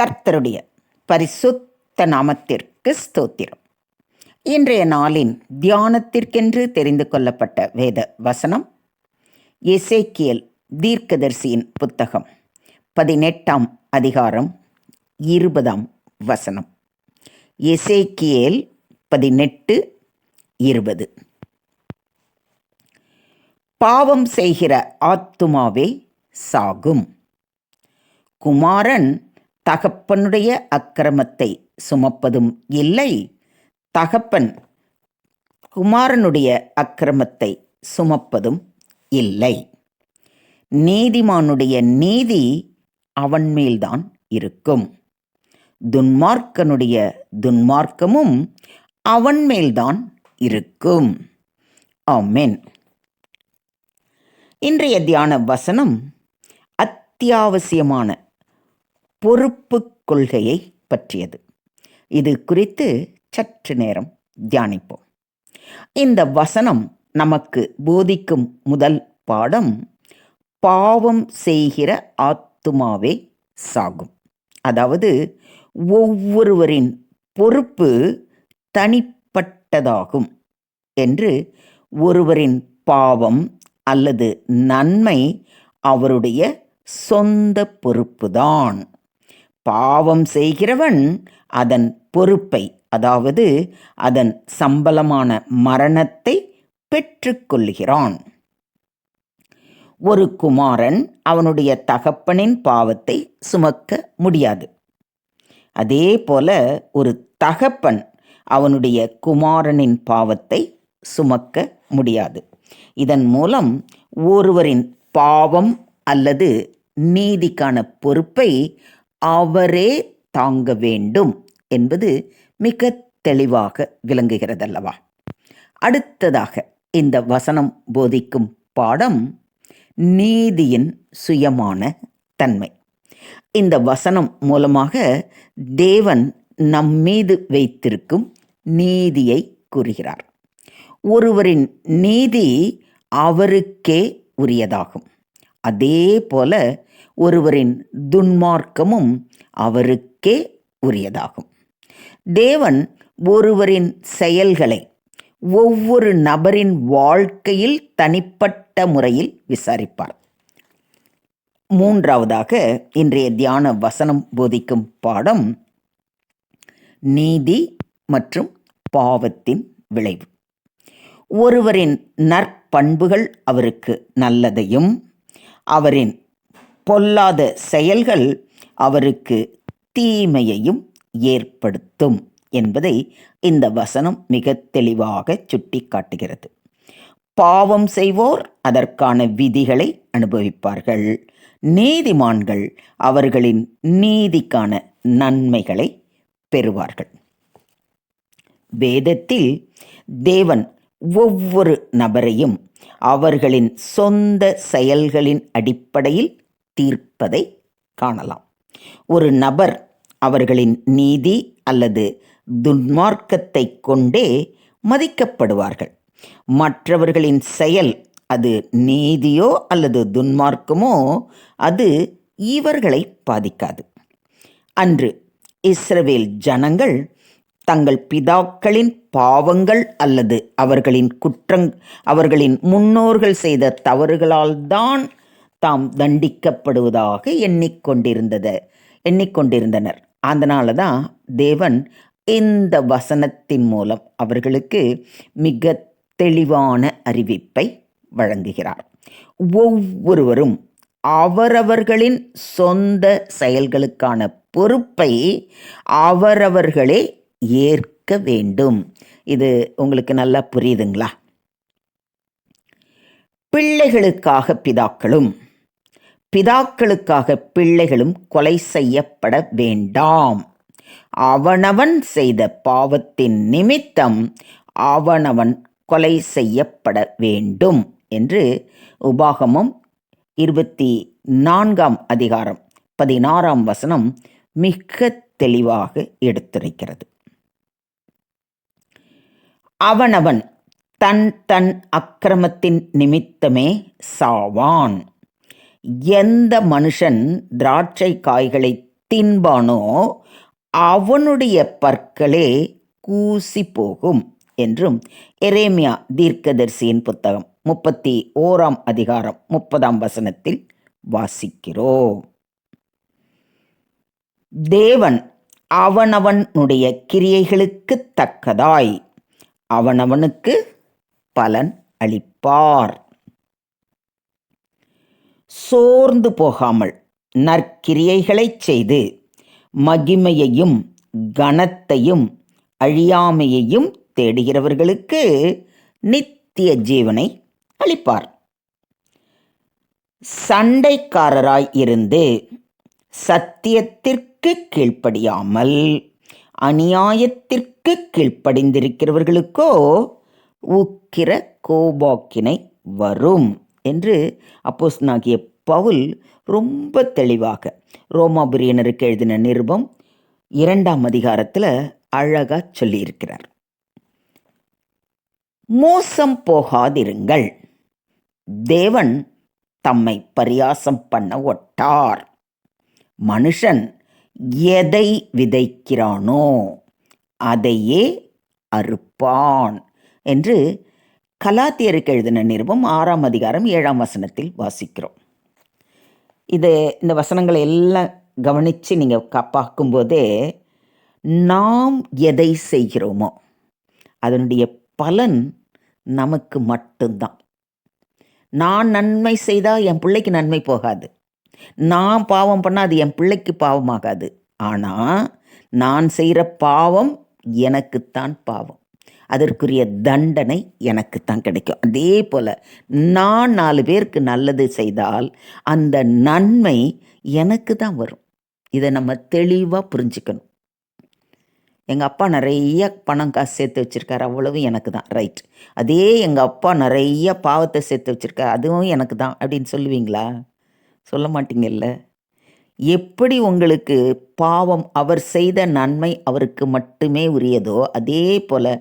கர்த்தருடைய பரிசுத்த நாமத்திற்கு ஸ்தோத்திரம். இன்றைய நாளின் தியானத்திற்கென்று தெரிந்து கொள்ளப்பட்ட வேத வசனம் எசேக்கியல் தீர்க்கதரிசியின் புத்தகம் பதினெட்டாம் அதிகாரம் இருபதாம் வசனம். இசைக்கியல் பதினெட்டு இருபது. பாவம் செய்கிற ஆத்துமாவே சாகும். குமாரன் தகப்பனுடைய அக்கிரமத்தை சுமப்பதும் இல்லை. தகப்பன் குமாரனுடைய அக்கிரமத்தை சுமப்பதும் இல்லை. நீதிமானுடைய நீதி அவன் மேல்தான் இருக்கும். துன்மார்க்கனுடைய துன்மார்க்கமும் அவன் மேல்தான் இருக்கும். ஆமென். இன்றைய தியான வசனம் அத்தியாவசியமான பொறுப்பு கொள்கையை பற்றியது. இது குறித்து சற்று நேரம் தியானிப்போம். இந்த வசனம் நமக்கு போதிக்கும் முதல் பாடம் பாவம் செய்கிற ஆத்துமாவே சாகும். அதாவது ஒவ்வொருவரின் பொறுப்பு தனிப்பட்டதாகும் என்று ஒருவரின் பாவம் அல்லது நன்மை அவருடைய சொந்த பொறுப்புதான். பாவம் செய்கிறவன் அதன் பொறுப்பை அதாவது அதன் சம்பளமான மரணத்தை பெற்றுக்கொள்கிறான் ஒரு குமாரன் அவனுடைய தகப்பனின் பாவத்தை சுமக்க முடியாது. அதே போல ஒரு தகப்பன் அவனுடைய குமாரனின் பாவத்தை சுமக்க முடியாது. இதன் மூலம் ஒருவரின் பாவம் அல்லது நீதிக்கான பொறுப்பை அவரே தாங்க வேண்டும் என்பது மிக தெளிவாக விளங்குகிறதல்லவா? அடுத்ததாக இந்த வசனம் போதிக்கும் பாடம் நீதியின் சுயமான தன்மை. இந்த வசனம் மூலமாக தேவன் நம் மீது வைத்திருக்கும் நீதியை கூறுகிறார். ஒருவரின் நீதி அவருக்கே உரியதாகும். அதே போல ஒருவரின் துன்மார்க்கமும் அவருக்கே உரியதாகும். தேவன் ஒருவரின் செயல்களை ஒவ்வொரு நபரின் வாழ்க்கையில் தனிப்பட்ட முறையில் விசாரிப்பார். மூன்றாவதாக இன்றைய தியான வசனம் போதிக்கும் பாடம் நீதி மற்றும் பாவத்தின் விளைவு. ஒருவரின் நற்பண்புகள் அவருக்கு நல்லதையும் அவரின் பொல்லாத செயல்கள் அவருக்கு தீமையையும் ஏற்படுத்தும் என்பதை இந்த வசனம் மிக தெளிவாக சுட்டி காட்டுகிறது பாவம் செய்வோர் அதற்கான விதிகளை அனுபவிப்பார்கள். நீதிமான்கள் அவர்களின் நீதிக்கான நன்மைகளை பெறுவார்கள். வேதத்தில் தேவன் ஒவ்வொரு நபரையும் அவர்களின் சொந்த செயல்களின் அடிப்படையில் தீர்ப்பதை காணலாம். ஒரு நபர் அவர்களின் நீதி அல்லது துன்மார்க்கத்தை கொண்டே மதிக்கப்படுவார்கள். மற்றவர்களின் செயல் அது நீதியோ அல்லது துன்மார்க்கமோ அது இவர்களை பாதிக்காது. அன்று இஸ்ரவேல் ஜனங்கள் தங்கள் பிதாக்களின் பாவங்கள் அல்லது அவர்களின் குற்றங் அவர்களின் முன்னோர்கள் செய்த தவறுகளால் தான் தாம் தண்டிக்கப்படுவதாக எண்ணிக்கொண்டிருந்தது. எண்ணிக்கொண்டிருந்தனர். அதனால தான் தேவன் இந்த வசனத்தின் மூலம் அவர்களுக்கு மிக தெளிவான அறிவிப்பை வழங்குகிறார். ஒவ்வொருவரும் அவரவர்களின் சொந்த செயல்களுக்கான பொறுப்பை அவரவர்களே ஏற்க வேண்டும். இது உங்களுக்கு நல்லா புரியுதுங்களா? பிள்ளைகளுக்காக பிதாக்களும் பிதாக்களுக்காக பிள்ளைகளும் கொலை செய்யப்பட வேண்டாம். அவனவன் செய்த பாவத்தின் நிமித்தம் அவனவன் கொலை செய்யப்பட வேண்டும் என்று உபாகமம் இருபத்தி நான்காம் அதிகாரம் பதினாறாம் வசனம் மிக தெளிவாக எடுத்துரைக்கிறது. அவனவன் தன் தன் அக்கிரமத்தின் நிமித்தமே சாவான். எந்த மனுஷன் திராட்சை காய்களை தின்பானோ அவனுடைய பற்களே கூசி போகும் என்றும் எரேமியா தீர்க்கதரிசியின் புத்தகம் முப்பத்தி ஓராம் அதிகாரம் முப்பதாம் வசனத்தில் வாசிக்கிறோம். தேவன் அவனவனுடைய கிரியைகளுக்கு தக்கதாய் அவனவனுக்கு பலன் அளிப்பார். சோர்ந்து போகாமல் நற்கிரியைகளைச் செய்து மகிமையையும் கனத்தையும் அழியாமையையும் தேடுகிறவர்களுக்கு நித்திய ஜீவனை அளிப்பார். சண்டைக்காரராய் இருந்து சத்தியத்திற்கு கீழ்ப்படியாமல் அநியாயத்திற்கு கீழ்ப்படிந்திருக்கிறவர்களுக்கோ உக்கிர கோபாக்கினை வரும். என்று அப்போஸ்தலனாகிய பவுல் ரொம்ப தெளிவாக ரோமாபுரியனருக்கு எழுதின நிருபம் இரண்டாம் அதிகாரத்தில் அழகாக சொல்லியிருக்கிறார். மோசம் போகாதிருங்கள். தேவன் தம்மை பரியாசம் பண்ண ஒட்டார். மனுஷன் எதை விதைக்கிறானோ அதையே அறுப்பான் என்று கலாத்தியருக்கு எழுதின நிருபம் ஆறாம் அதிகாரம் ஏழாம் வசனத்தில் வாசிக்கிறோம். இது இந்த வசனங்களை எல்லாம் கவனித்து நீங்கள் பார்க்கும்போதே நாம் எதை செய்கிறோமோ அதனுடைய பலன் நமக்கு மட்டும்தான். நான் நன்மை செய்தால் என் பிள்ளைக்கு நன்மை போகாது. நான் பாவம் பண்ணால் அது என் பிள்ளைக்கு பாவமாகாது. ஆனால் நான் செய்கிற பாவம் எனக்குத்தான் பாவம். அதற்குரிய தண்டனை எனக்கு தான் கிடைக்கும். அதே போல் நான் நாலு பேருக்கு நல்லது செய்தால் அந்த நன்மை எனக்கு தான் வரும். இதை நம்ம தெளிவாக புரிஞ்சுக்கணும். எங்கள் அப்பா நிறைய பணம் காசு சேர்த்து வச்சுருக்காரு. அவ்வளவும் எனக்கு தான். ரைட் அதே எங்கள் அப்பா நிறைய பாவத்தை சேர்த்து வச்சுருக்காரு. அதுவும் எனக்கு தான். அப்படின்னு சொல்லுவீங்களா? சொல்ல மாட்டீங்கல்ல? எப்படி உங்களுக்கு பாவம் அவர் செய்த நன்மை அவருக்கு மட்டுமே உரியதோ அதே போல்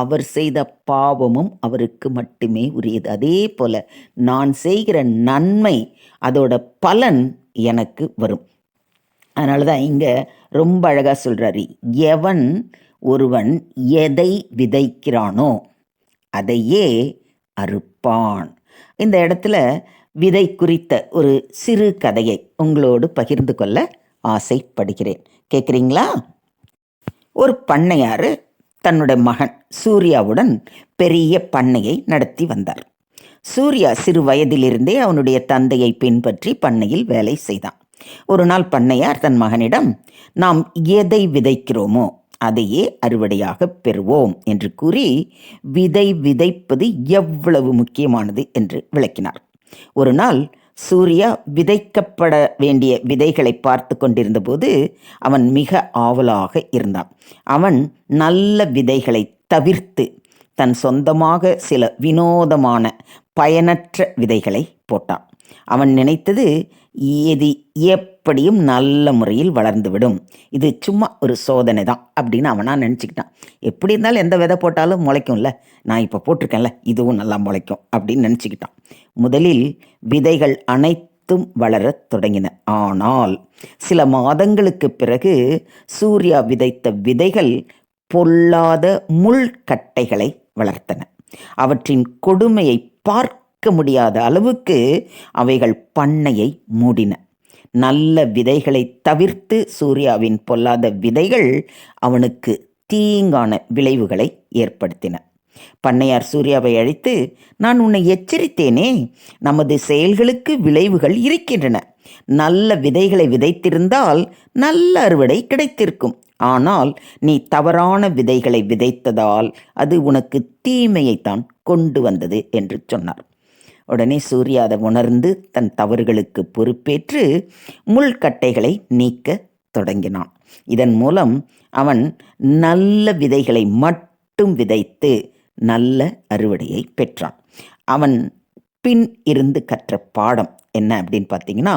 அவர் செய்த பாவமும் அவருக்கு மட்டுமே உரியது. அதே போல் நான் செய்கிற நன்மை அதோட பலன் எனக்கு வரும். அதனால தான் இங்கே ரொம்ப அழகாக சொல்கிறாரு எவன் ஒருவன் எதை விதைக்கிறானோ அதையே அறுப்பான். இந்த இடத்துல விதை குறித்த ஒரு சிறு கதையை உங்களோடு பகிர்ந்து கொள்ள ஆசைப்படுகிறேன். கேட்குறீங்களா ஒரு பண்ணையார் தன்னுடைய மகன் சூர்யாவுடன் பெரிய பண்ணையை நடத்தி வந்தார். சூர்யா சிறு வயதிலிருந்தே அவனுடைய தந்தையை பின்பற்றி பண்ணையில் வேலை செய்தான். ஒரு நாள் பண்ணையார் தன் மகனிடம் நாம் எதை விதைக்கிறோமோ அதையே அறுவடையாக பெறுவோம் என்று கூறி விதை விதைப்பது எவ்வளவு முக்கியமானது என்று விளக்கினார். ஒரு நாள் சூர்யா விதைக்கப்பட வேண்டிய விதைகளை பார்த்து கொண்டிருந்தபோது அவன் மிக ஆவலாக இருந்தான். அவன் நல்ல விதைகளை தவிர்த்து தன் சொந்தமாக சில வினோதமான பயனற்ற விதைகளை போட்டான். அவன் நினைத்தது இது எப்படியும் நல்ல முறையில் வளர்ந்துவிடும். இது சும்மா ஒரு சோதனை தான் அப்படின்னு அவனாக நினச்சிக்கிட்டான். எப்படி இருந்தாலும் எந்த விதை போட்டாலும் முளைக்கும்ல. நான் இப்போ போட்டிருக்கேன்ல இதுவும் நல்லா முளைக்கும் அப்படின்னு நினச்சிக்கிட்டான். முதலில் விதைகள் அனைத்தும் வளரத் தொடங்கின. ஆனால் சில மாதங்களுக்கு பிறகு சூர்யா விதைத்த விதைகள் பொல்லாத முள்கட்டைகளை வளர்த்தன. அவற்றின் கொடுமையை பார்க்க முடியாத அளவுக்கு அவைகள் பண்ணையை மூடின. நல்ல விதைகளை தவிர்த்து சூர்யாவின் பொல்லாத விதைகள் அவனுக்கு தீங்கான விளைவுகளை ஏற்படுத்தின. பண்ணையார் சூர்யாவை அழைத்து நான் உன்னை எச்சரித்தேனே நமது செயல்களுக்கு விளைவுகள் இருக்கின்றன. நல்ல விதைகளை விதைத்திருந்தால் நல்ல அறுவடை கிடைத்திருக்கும். ஆனால் நீ தவறான விதைகளை விதைத்ததால் அது உனக்கு தீமையைத்தான் கொண்டு வந்தது என்று சொன்னார். உடனே சூர்யா அதை உணர்ந்து தன் தவறுகளுக்கு பொறுப்பேற்று முள்கட்டைகளை நீக்க தொடங்கினான். இதன் மூலம் அவன் நல்ல விதைகளை மட்டும் விதைத்து நல்ல அறுவடையை பெற்றான். அவன் பின் இருந்து கற்ற பாடம் என்ன அப்படின்னு பார்த்தீங்கன்னா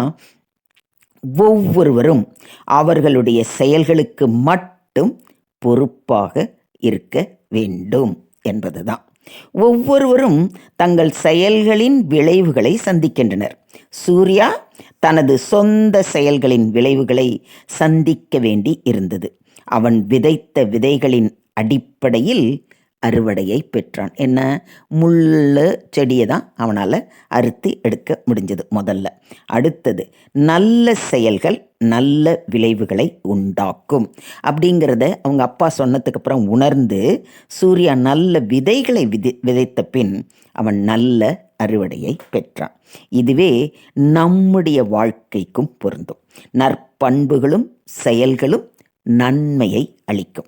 ஒவ்வொருவரும் அவர்களுடைய செயல்களுக்கு மட்டும் பொறுப்பாக இருக்க வேண்டும் என்பதுதான். ஒவ்வொருவரும் தங்கள் செயல்களின் விளைவுகளை சந்திக்கின்றனர். சூர்யா தனது சொந்த செயல்களின் விளைவுகளை சந்திக்க வேண்டி இருந்தது. அவன் விதைத்த விதைகளின் அடிப்படையில் அறுவடையை பெற்றான். என்ன? முள்ளு செடியை தான் அவனால் அறுத்து எடுக்க முடிஞ்சது முதல்ல. அடுத்தது நல்ல செயல்கள் நல்ல விளைவுகளை உண்டாக்கும் அப்படிங்கிறத அவங்க அப்பா சொன்னதுக்கு அப்புறம் உணர்ந்து சூர்யா நல்ல விதைகளை விதி விதைத்த பின் அவன் நல்ல அறுவடையை பெற்றான். இதுவே நம்முடைய வாழ்க்கைக்கும் பொருந்தும். நற்பண்புகளும் செயல்களும் நன்மையை அளிக்கும்.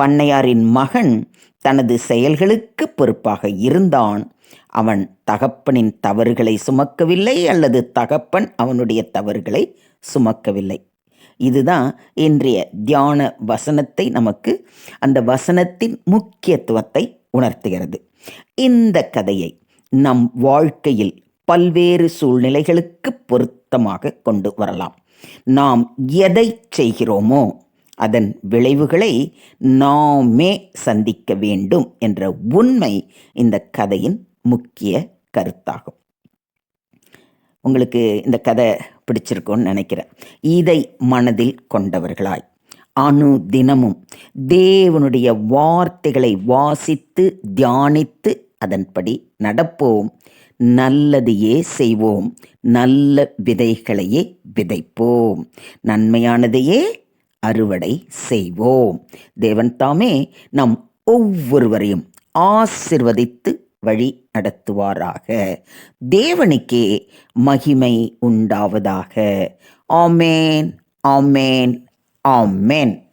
பண்ணையாரின் மகன் தனது செயல்களுக்கு பொறுப்பாக இருந்தான். அவன் தகப்பனின் தவறுகளை சுமக்கவில்லை அல்லது தகப்பன் அவனுடைய தவறுகளை சுமக்கவில்லை. இதுதான் இன்றைய தியான வசனத்தை நமக்கு அந்த வசனத்தின் முக்கியத்துவத்தை உணர்த்துகிறது. இந்த கதையை நம் வாழ்க்கையில் பல்வேறு சூழ்நிலைகளுக்கு பொருத்தமாக கொண்டு வரலாம். நாம் எதை செய்கிறோமோ அதன் விளைவுகளை நாமே சந்திக்க வேண்டும் என்ற உண்மை இந்த கதையின் முக்கிய கருத்தாகும். உங்களுக்கு இந்த கதை பிடிச்சிருக்கும்னு நினைக்கிறேன். இதை மனதில் கொண்டவர்களாய் அணு தினமும் தேவனுடைய வார்த்தைகளை வாசித்து தியானித்து அதன்படி நடப்போம். நல்லதையே செய்வோம். நல்ல விதைகளையே விதைப்போம். நன்மையானதையே அறுவடை செய்வோம். தேவன் தாமே நம் ஒவ்வொருவரையும் ஆசிர்வதித்து வழி நடத்துவாராக. தேவனுக்கே மகிமை உண்டாவதாக. ஆமேன் ஆமேன் ஆமேன்.